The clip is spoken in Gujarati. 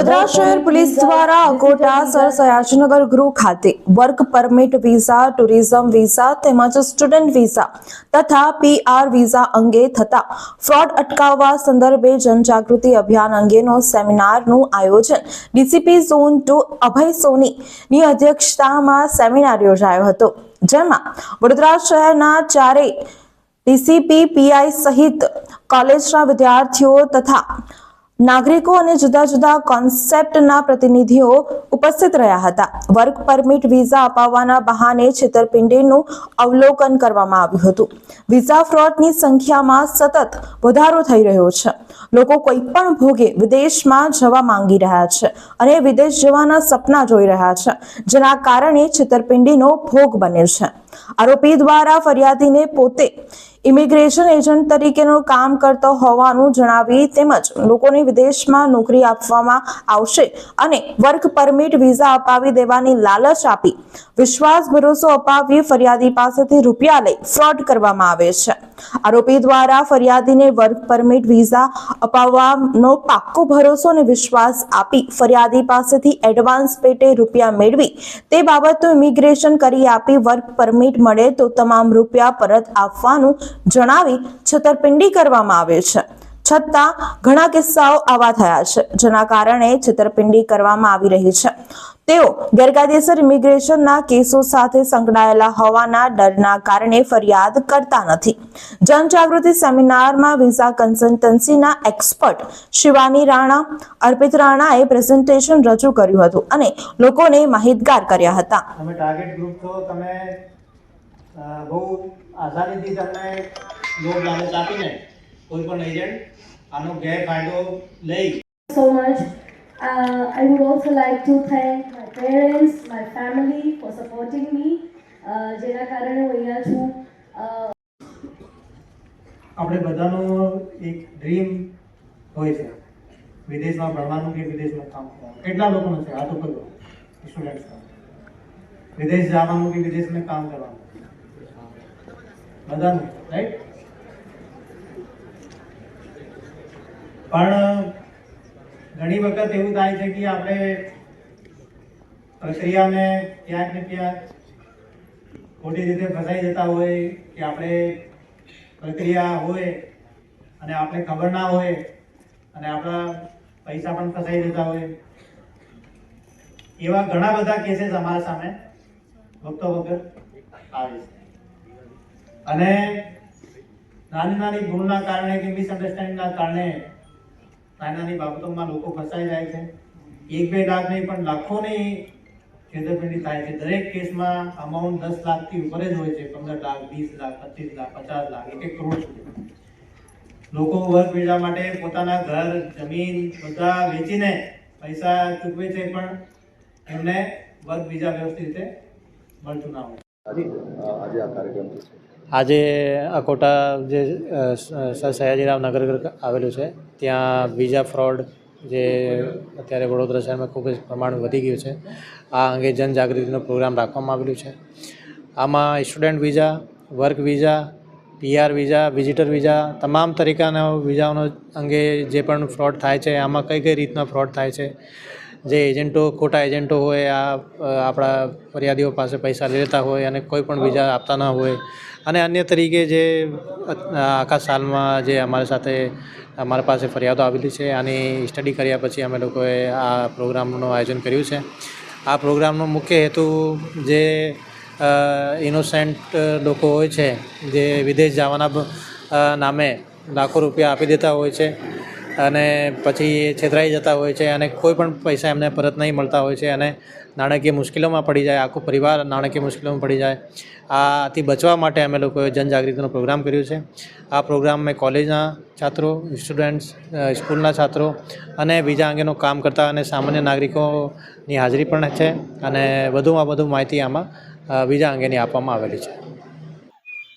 વડોદરા શહેર પોલીસ દ્વારા અકોટા સર સયાજીનગર ગૃહ ખાતે work permit visa, tourism visa તેમજ સ્ટુડન્ટ વિઝા તથા પીઆર વિઝા અંગે થતા ફ્રોડ અટકાવવા સંદર્ભે જનજાગૃતિ અભિયાન અંગેનો સેમિનારનું આયોજન ડીસીપી ઝોન ટુ અભય સોનીની અધ્યક્ષતામાં સેમિનાર યોજાયો હતો, જેમાં વડોદરા શહેરના ચારેય ડીસીપી પીઆઈ સહિત કોલેજના વિદ્યાર્થીઓ તથા નાગરિકો અને જુદા જુદા કોન્સેપ્ટના પ્રતિનિધિઓ ઉપસ્થિત રહ્યા હતા. વર્ક પરમિટ વિઝા અપાવવાના બહાને છેતરપિંડીનું અવલોકન કરવામાં આવ્યું હતું. વિઝા ફ્રોડની સંખ્યામાં સતત વધારો થઈ રહ્યો છે. લોકો કોઈ પણ ભોગે વિદેશમાં જવા માંગી રહ્યા છે અને વિદેશ જવાના સપના જોઈ રહ્યા છે, જેના કારણે છેતરપિંડીનો ભોગ બને છે. આરોપી દ્વારા ફરિયાદીને પોતે ઇમિગ્રેશન એજન્ટ તરીકેનું કામ કરતો હોવાનું જણાવી તેમજ લોકોને વિદેશમાં નોકરી આપવામાં આવશે અને વર્ક પરમિટ વિઝા અપાવી દેવાની લાલચ આપી. વિશ્વાસ ભરોસો અપાવી ફરિયાદી પાસેથી રૂપિયા લઈ ફ્રોડ કરવામાં આવે છે. આરોપી દ્વારા ફરિયાદીને વર્ક પરમિટ વિઝા અપાવવાનો પાક્કો ભરોસો અને વિશ્વાસ આપી ફરિયાદી પાસેથી એડવાન્સ પેટે રૂપિયા મેળવી. તે બાબતનું ઇમિગ્રેશન કરી આપી વર્ક પરમિટ મળે તો તમામ રૂપિયા પરત આપવાનું જણાવી છેતરપિંડી કરવામાં આવે છે. છતાં ઘણા કિસ્સાઓ આવા થયા છે, જેના કારણે છેતરપિંડી કરવામાં આવી રહી છે. તેઓ ગેરકાયદેસર ઇમિગ્રેશનના કેસો સાથે સંકળાયેલા હોવાના ડરના કારણે ફરિયાદ કરતા નથી. જનજાગૃતિ સેમિનારમાં વિઝા કન્સલ્ટન્સીના એક્સપર્ટ શિવાની રાણા, અર્પિત રાણાએ પ્રેઝન્ટેશન રજૂ કર્યું હતું અને લોકોને માહિતગાર કર્યા હતા. તમે ટાર્ગેટ ગ્રુપ તો તમે બહુ આસાનીથી તમને લોન લાલચ આપીને કોઈ પણ એજન્ટ આનો ગેરફાયદો લઈ. So much I I would also like to thank my parents, my family for supporting me. Uh, જેના કારણે હું અહીંયા છું. Uh, આપણે બધાનો એક ડ્રીમ હોય છે. વિદેશમાં ભણવાનું કે વિદેશમાં કામ કરવાનું? કેટલા લોકોનો છે? આ તો કરો સ્ટુડન્ટ્સનો વિદેશ જવાનું કે વિદેશમાં કામ કરવાનું? બધાનું રાઈટ પણ ઘણી વખત એવું થાય છે કે આપણે પ્રક્રિયાને ક્યાંક ને ક્યાંક ખોટી રીતે ફસાઈ જતા હોય કે આપણે પ્રક્રિયા હોય અને આપણે ખબર ના હોય અને આપણા પૈસા પણ ફસાઈ જતા હોય. એવા ઘણા બધા કેસીસ અમારા સામે વખતો વખત આવે છે. અને નાની નાની ભૂલના કારણે કે મિસઅન્ડરસ્ટેન્ડિંગના કારણે નાની નાની બાબતોમાં લોકો ફસાઈ જાય છે. એક બે લાખ નહીં, પણ લાખોની છેતરપિંડી થાય છે. દરેક કેસમાં અમાઉન્ટ દસ લાખથી ઉપર જ હોય છે. પંદર લાખ, વીસ લાખ, પચીસ લાખ, પચાસ લાખ, એક એક કરોડ લોકો વર્ગ વિઝા માટે પોતાના ઘર, જમીન બધા વેચીને પૈસા ચૂકવે છે, પણ એમને વર્ક બીજા વ્યવસ્થિત રીતે મળતું ના હોય. આજે આ કાર્યક્રમ છે આજે અકોટા જે સર સયાજીરાવ નગર આવેલું છે, ત્યાં વિઝા ફ્રોડ જે અત્યારે વડોદરા શહેરમાં ખૂબ જ પ્રમાણ વધી ગયું છે, આ અંગે જનજાગૃતિનો પ્રોગ્રામ રાખવામાં આવેલું છે. આમાં student visa work visa PR visa visitor visa તમામ તરીકાના વિઝાઓનો અંગે જે પણ ફ્રોડ થાય છે, આમાં કઈ કઈ રીતના ફ્રોડ થાય છે જે એજન્ટો, ખોટા એજન્ટો હોય, આ આપણા ફરિયાદીઓ પાસે પૈસા લેતા હોય અને કોઈ પણ બીજા આપતા ન હોય. અને અન્ય તરીકે જે આખા સાલમાં જે અમારી સાથે, અમારા પાસે ફરિયાદો આવેલી છે, આની સ્ટડી કર્યા પછી અમે લોકોએ આ પ્રોગ્રામનું આયોજન કર્યું છે. આ પ્રોગ્રામનો મુખ્ય હેતુ જે ઇનોસેન્ટ લોકો હોય છે, જે વિદેશ જવાના નામે લાખો રૂપિયા આપી દેતા હોય છે અને પછી છેતરાઈ જતા હોય છે અને કોઈ પણ પૈસા એમને પરત નહીં મળતા હોય છે અને નાણાકીય મુશ્કેલીઓમાં પડી જાય, આખો પરિવાર નાણાકીય મુશ્કેલીઓમાં પડી જાય. આથી બચવા માટે અમે લોકોએ જનજાગૃતિનો પ્રોગ્રામ કર્યો છે. આ પ્રોગ્રામ મેં કોલેજના છાત્રો, સ્ટુડન્ટ્સ સ્કૂલના છાત્રો અને બીજા અંગેનું કામ કરતા અને સામાન્ય નાગરિકોની હાજરી પણ છે અને વધુમાં વધુ માહિતી આમાં બીજા અંગેની આપવામાં આવેલી છે.